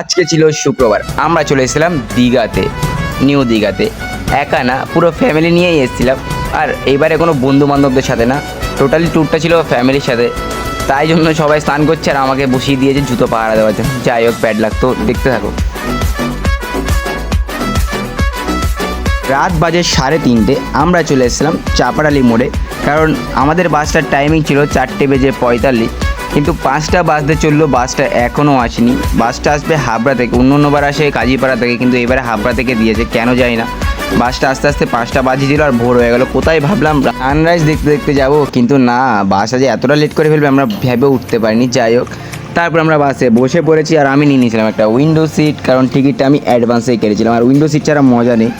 আজকে ছিল শুক্রবার। আমরা চলে এসেছিলাম দীঘাতে, নিউ দীঘাতে। একা না, পুরো ফ্যামিলি নিয়েই এসেছিলাম। আর এবারে কোনো বন্ধু বান্ধবদের সাথে না টোটালি ট্যুরটা ছিল ফ্যামিলির সাথে। তাই জন্য সবাই স্নান করছে আর আমাকে বসিয়ে দিয়েছে জুতো পাহারা দেওয়ার জন্য। যাই হোক প্যাড লাগতো দেখতে থাকো। রাত বাজে সাড়ে তিনটে, আমরা চলে এসেছিলাম চাপাড়ালি মোড়ে। কারণ আমাদের বাসটার টাইমিং ছিল চারটে বেজে পঁয়তাল্লিশ। কিন্তু পাঁচটা বাজতে চলল, বাসটা এখনও আসেনি। বাসটা আসবে হাবড়া থেকে অন্য অন্যবার আসে কাজীপাড়া থেকে, কিন্তু এবারে হাবড়া থেকে দিয়েছে, কেন যাই না। বাসটা আস্তে আস্তে পাঁচটা বাজিয়ে দিল আর ভোর হয়ে গেল। কোথায় ভাবলাম সানরাইজ দেখতে দেখতে যাব, কিন্তু না বাসটা যে এতটা লেট করে ফেলবে, আমরা ভেবে উঠতে পারিনি। যাই হোক, তারপর আমরা বাসে বসে পড়েছি আর আমি নিয়ে নিয়েছিলাম একটা উইন্ডো সিট কারণ টিকিটটা আমি অ্যাডভান্সেই কেটেছিলাম। আর উইন্ডো সিট ছাড়া মজা নেই।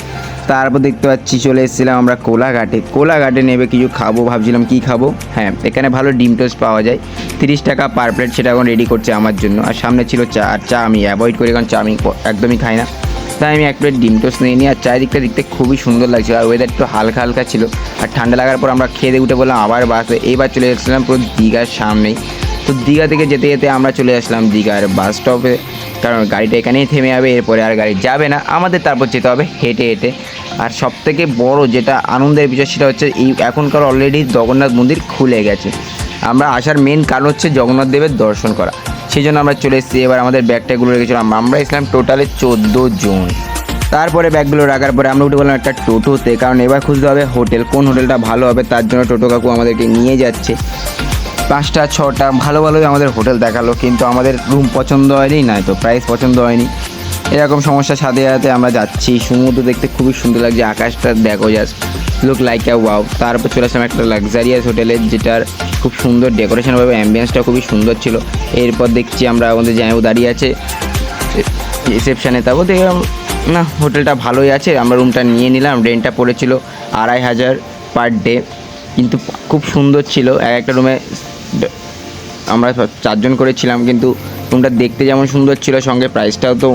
তারপর দেখতে পাচ্ছি চলে এসেছিলাম আমরা কোলাঘাটে। কোলাঘাটে নেবে কিছু খাব, ভাবছিলাম কি খাব? হ্যাঁ এখানে ভালো ডিম টোস্ট পাওয়া যায়। তিরিশ টাকা পার প্লেট সেটা এখন রেডি করছে আমার জন্য। আর সামনে ছিল চা, আর চা আমি অ্যাভয়েড করি কারণ চা আমি একদমই খাই না। তাই আমি এক প্লেট ডিম টোস্ট নিয়ে নিই, আর চারিদিকটা দেখতে খুবই সুন্দর লাগছিল। আর ওয়েদার একটু হালকা হালকা ছিল। আর ঠান্ডা লাগার পর আমরা খেয়ে উঠে বললাম, আবার বাসে। এইবার চলে এসেছিলাম পুরো দীঘার সামনেই। তো দীঘা থেকে যেতে যেতে আমরা চলে আসলাম দীঘার বাস স্টপে কারণ গাড়িটা এখানেই থেমে যাবে, এরপরে আর গাড়ি যাবে না। আমাদের তারপর যেতে হবে হেঁটে হেঁটে। আর সব থেকে বড় যেটা আনন্দের বিষয় সেটা হচ্ছে এই এখনকার অলরেডি জগন্নাথ মন্দির খুলে গেছে। আমরা আসার মেন কারণ হচ্ছে জগন্নাথ দেবের দর্শন করা। সেই জন্য আমরা চলে এসেছি। এবার আমাদের ব্যাগটাগুলো রেখেছিলাম আমরা। এসলাম টোটালে চোদ্দ জন। তারপরে ব্যাগগুলো রাখার পরে আমরা উঠে বললাম একটা টোটোতে। কারণ এবার খুঁজতে হবে হোটেল কোন হোটেলটা ভালো হবে, তার জন্য টোটো কাকু আমাদেরকে নিয়ে যাচ্ছে। পাঁচটা, ছটা ভালো ভালোই আমাদের হোটেল দেখাল, কিন্তু আমাদের রুম পছন্দ হয়নি, না তো প্রাইস পছন্দ হয়নি। এরকম সমস্যার সাথে সাথে আমরা যাচ্ছি, সমুদ্র দেখতে খুবই সুন্দর লাগছে, আকাশটা দেখো just look like a wow তারপর চলে আসলাম একটা লাক্সারিয়াস হোটেলে যেটার খুব সুন্দর ডেকোরেশন হবে অ্যাম্বিয়েন্সটা খুবই সুন্দর ছিল। এরপর দেখছি আমরা আমাদের জামাইবু দাঁড়িয়ে আছে রিসেপশানে তারপর দেখলাম, না, হোটেলটা ভালোই আছে, আমরা রুমটা নিয়ে নিলাম রেন্টটা পড়েছিল আড়াই হাজার পার ডে কিন্তু খুব সুন্দর ছিল, এক একটা রুমে আমরা চারজন করেছিলাম কিন্তু রুমটা দেখতে যেমন সুন্দর ছিল, সঙ্গে প্রাইসটাও তো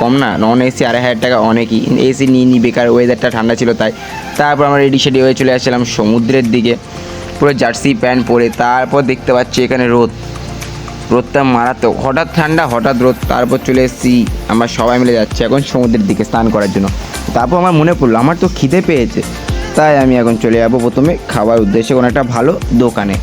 কম না। নন এসি আড়াই হাজার টাকা অনেকই। এসি নিয়ে নি বেকার ওয়েদারটা ঠান্ডা ছিল, তাই। তারপর আমরা রেডি সেডি হয়ে চলে আসছিলাম সমুদ্রের দিকে। পুরো জার্সি প্যান্ট পরে, তারপর দেখতে পাচ্ছি এখানে রোদ। রোদটা মারাত্মক। হঠাৎ ঠান্ডা, হঠাৎ রোদ। তারপর চলে এসেছি, আমরা সবাই মিলে যাচ্ছি এখন সমুদ্রের দিকে স্নান করার জন্য। তারপর আমার মনে পড়ল, আমার তো খিদে পেয়েছে। তাই আমি এখন চলে যাব প্রথমে। খাবার উদ্দেশ্যে কোনো একটা ভালো দোকানে।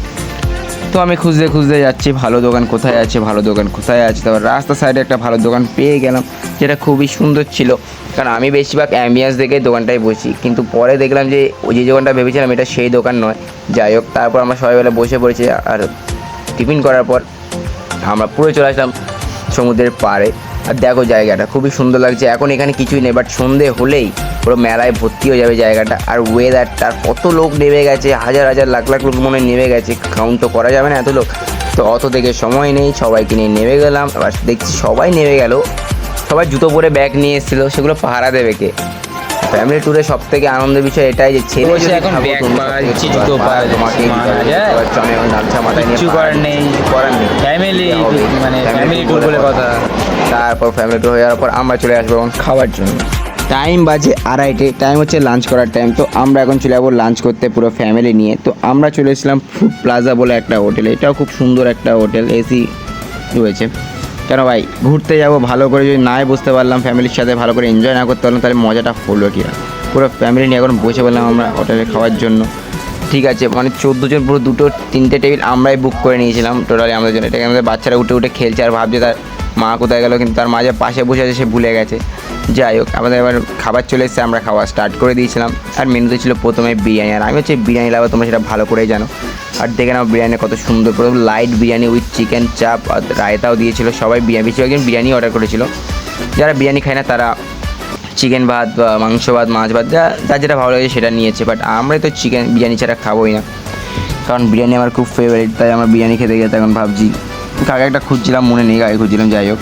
তো আমি খুঁজতে খুঁজতে যাচ্ছি, ভালো দোকান কোথায় আছে, ভালো দোকান কোথায় আছে। তারপর রাস্তার সাইডে একটা ভালো দোকান পেয়ে গেলাম, যেটা খুবই সুন্দর ছিল। কারণ আমি বেশিরভাগ অ্যাম্বিয়েন্স দেখে দোকানটায় বসি, কিন্তু পরে দেখলাম যে, ওই যে দোকানটা ভেবেছিলাম এটা সেই দোকান নয়। যাই হোক, তারপর আমরা সবাই বেলা বসে পড়েছি, আর টিফিন করার পর আমরা পুরো চলে আসলাম সমুদ্রের পাড়ে। আর দেখো জায়গাটা খুবই সুন্দর লাগছে। এখন এখানে কিছুই নেই বাট সন্ধে হলেই পুরো মেলায় ভর্তি হয়ে যাবে জায়গাটা। আর ওয়েদারটা কত লোক নেমে গেছে হাজার হাজার লাখ লাখ লোক মনে নেমে গেছে। কাউন্ট তো করা যাবে না এত লোক। তো অত থেকে সময় নেই সবাইকে নিয়ে নেমে গেলাম। এবার দেখছি সবাই নেমে গেল। সবাই জুতো পরে ব্যাগ নিয়ে এসেছিল সেগুলো পাহারা দেবে কে? ফ্যামিলি ট্যুরে সব থেকে আনন্দের বিষয় এটাই যে ছেলে তোমাকে গামছা মাথায় নিয়ে করার নেই। করার নেই ফ্যামিলি মানে ফ্যামিলি ট্যুর বলে কথা। তারপর ফ্যামিলি ট্যুর হয়ে যাওয়ার পর আমরা চলে আসব এখন খাওয়ার জন্য। টাইম বাজে আড়াইটে টাইম হচ্ছে লাঞ্চ করার টাইম তো আমরা এখন চলে যাব লাঞ্চ করতে পুরো ফ্যামিলি নিয়ে। তো আমরা চলে এসেছিলাম ফুড প্লাজা বলে একটা হোটেল এটাও খুব সুন্দর একটা হোটেল এসি রয়েছে। কেন ভাই, ঘুরতে যাব ভালো করে, যদি নাই বুঝতে পারলাম ফ্যামিলির সাথে, ভালো করে এনজয় না করতে পারলাম, তাহলে মজাটা হলো কি না? পুরো ফ্যামিলি নিয়ে এখন বসে বললাম আমরা হোটেলে খাওয়ার জন্য। ঠিক আছে মানে চোদ্দ জন, পুরো দুটো, তিনটে টেবিল আমরাই বুক করে নিয়েছিলাম। টোটালি আমাদের জন্য, এটাকে আমাদের বাচ্চারা উঠে উঠে খেলছে আর ভাবছে তার মা কোথায় গেল কিন্তু তার মাঝে পাশে বসে আছে সে ভুলে গেছে। যাই হোক, আমাদের এবার খাবার চলে এসেছে, আমরা খাওয়া স্টার্ট করে দিয়েছিলাম। আর মেনুতে ছিল প্রথমে বিরিয়ানি, আর আমি হচ্ছে বিরিয়ানি লাভ তোমরা সেটা ভালো করেই জানো। আর দেখে নাও বিরিয়ানি কত সুন্দর করে লাইট বিরিয়ানি উইথ চিকেন চাপ আর রায়তাও দিয়েছিল, সবাই বিরিয়ানি, বেশিরভাগ বিরিয়ানি অর্ডার করেছিল। যারা বিরিয়ানি খায় না, তারা চিকেন ভাত বা মাংস ভাত, মাছ ভাত, যা যা যেটা ভালো লাগে সেটা নিয়েছে বাট আমরা তো চিকেন বিরিয়ানি ছাড়া খাবোই না। কারণ বিরিয়ানি আমার খুব ফেভারিট তাই আমার বিরিয়ানি খেতে গেতে এখন ভাবছি কাকে একটা খুঁজছিলাম, মনে নেই কাকে খুঁজছিলাম, যাই হোক।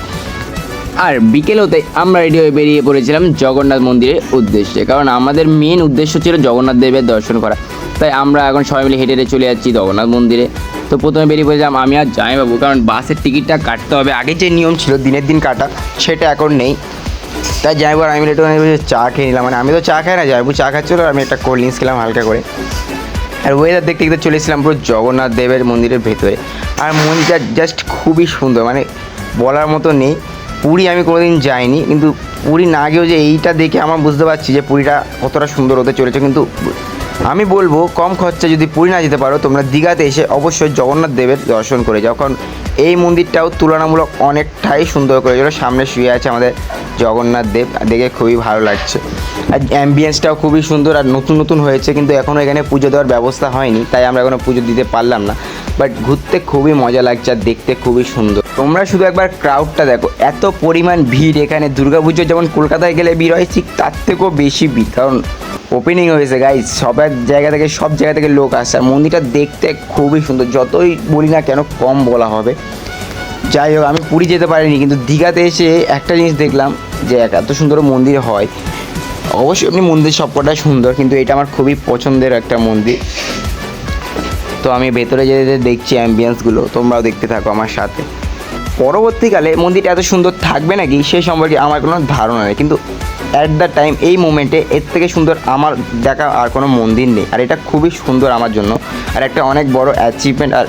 আর বিকেল হতে আমরা রেডি হয়ে বেরিয়ে পড়েছিলাম জগন্নাথ মন্দিরের উদ্দেশ্যে, কারণ আমাদের মেন উদ্দেশ্য ছিল জগন্নাথ দেবের দর্শন করা। তাই আমরা এখন সবাই মিলে হেঁটে হেঁটে চলে যাচ্ছি জগন্নাথ মন্দিরে। তো প্রথমে বেরিয়ে পড়েছিলাম আমি আর জামাইবাবু, কারণ বাসের টিকিটটা কাটতে হবে। আগে যে নিয়ম ছিল দিনের দিন কাটা, সেটা এখন নেই। তাই জামাইবাবু আর আমি মিলে একটু চা খেয়ে নিলাম। মানে আমি তো চা খাই না, জামাইবাবু চা খাচ্ছিল আমি একটা কোল্ড ড্রিঙ্কস খেলাম হালকা করে। আর ওয়েদার দেখতে দেখতে চলে এসেছিলাম পুরো জগন্নাথ দেবের মন্দিরের ভেতরে। আর মন্দিরটা জাস্ট খুবই সুন্দর মানে বলার মতো নেই। পুরী আমি কোনোদিন যাইনি, কিন্তু পুরী না গিয়েও যে এইটা দেখে আমার বুঝতে পারছি যে পুরীটা কতটা সুন্দর হতে চলেছে। কিন্তু আমি বলব, কম খরচা যদি পুরী না যেতে পারো, তোমরা দীঘাতে এসে অবশ্যই জগন্নাথ দেবের দর্শন করে যাও। কারণ এই মন্দিরটাও তুলনামূলক অনেকটাই সুন্দর করেছিল সামনে শুয়ে আছে আমাদের জগন্নাথ দেব দেখে খুবই ভালো লাগছে। আর অ্যাম্বিয়েন্সটাও খুবই সুন্দর, আর নতুন নতুন হয়েছে, কিন্তু এখনও এখানে পুজো দেওয়ার ব্যবস্থা হয়নি, তাই আমরা এখনও পুজো দিতে পারলাম না। বাট ঘুরতে খুবই মজা লাগছে, আর দেখতে খুবই সুন্দর। তোমরা শুধু একবার ক্রাউডটা দেখো, এত পরিমাণ ভিড় এখানে দুর্গাপুজো যেমন কলকাতায় গেলে ভিড় হয়, ঠিক তার থেকেও বেশি ভিড়, কারণ ওপেনিং হয়েছে গাইজ সব এক জায়গা থেকে, সব জায়গা থেকে লোক আসছে আর মন্দিরটা দেখতে খুবই সুন্দর। যতই বলি না কেন, কম বলা হবে। যাই হোক, আমি পুরী যেতে পারিনি, কিন্তু দীঘাতে এসে একটা জিনিস দেখলাম যে এত সুন্দর মন্দির হয়। অবশ্যই এমনি মন্দির সবকটাই সুন্দর, কিন্তু এটা আমার খুবই পছন্দের একটা মন্দির। তো আমি ভেতরে যেতে যেতে দেখছি অ্যাম্বিয়েন্সগুলো তোমরাও দেখতে থাকো আমার সাথে। পরবর্তীকালে মন্দিরটা এত সুন্দর থাকবে নাকি, সে সম্পর্কে আমার কোনো ধারণা নেই। কিন্তু অ্যাট দ্য টাইম এই মোমেন্টে এর থেকে সুন্দর আমার দেখা আর কোনো মন্দির নেই। আর এটা খুবই সুন্দর আমার জন্য। আর একটা অনেক বড় অ্যাচিভমেন্ট আর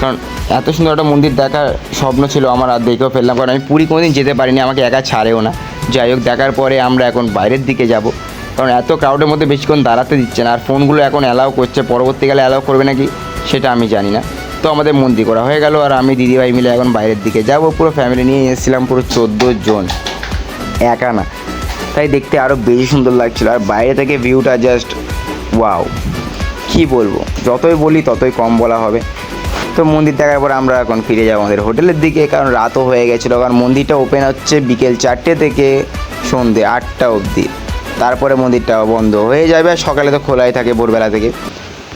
কারণ এত সুন্দর একটা মন্দির দেখার স্বপ্ন ছিল আমার, আর দেখেও ফেললাম। কারণ আমি পুরী কোনোদিন যেতে পারিনি, আমাকে একা ছাড়েও না। যাই হোক, দেখার পরে আমরা এখন বাইরের দিকে যাব। কারণ এত ক্রাউডের মধ্যে বেশিক্ষণ দাঁড়াতে দিচ্ছে না। আর ফোনগুলো এখন অ্যালাউ করছে। পরবর্তীকালে অ্যালাউ করবে নাকি, সেটা আমি জানি না। তো আমাদের মন্দির করা হয়ে গেল, আর আমি দিদিভাই মিলে এখন বাইরের দিকে যাব। পুরো ফ্যামিলি নিয়ে এসেছিলাম পুরো চোদ্দ জন। একা না। তাই দেখতে আরও বেশি সুন্দর লাগছিল। আর বাইরে থেকে ভিউটা জাস্ট ওয়াও কি বলব? যতই বলি ততই কম বলা হবে। তো মন্দির দেখার পর আমরা এখন ফিরে যাব আমাদের হোটেলের দিকে, কারণ রাতও হয়ে গেছিল। কারণ মন্দিরটা ওপেন হচ্ছে বিকেল চারটে থেকে সন্ধে আটটা অবধি। তারপরে মন্দিরটা বন্ধ হয়ে যাবে আর সকালে তো খোলাই থাকে ভোরবেলা থেকে।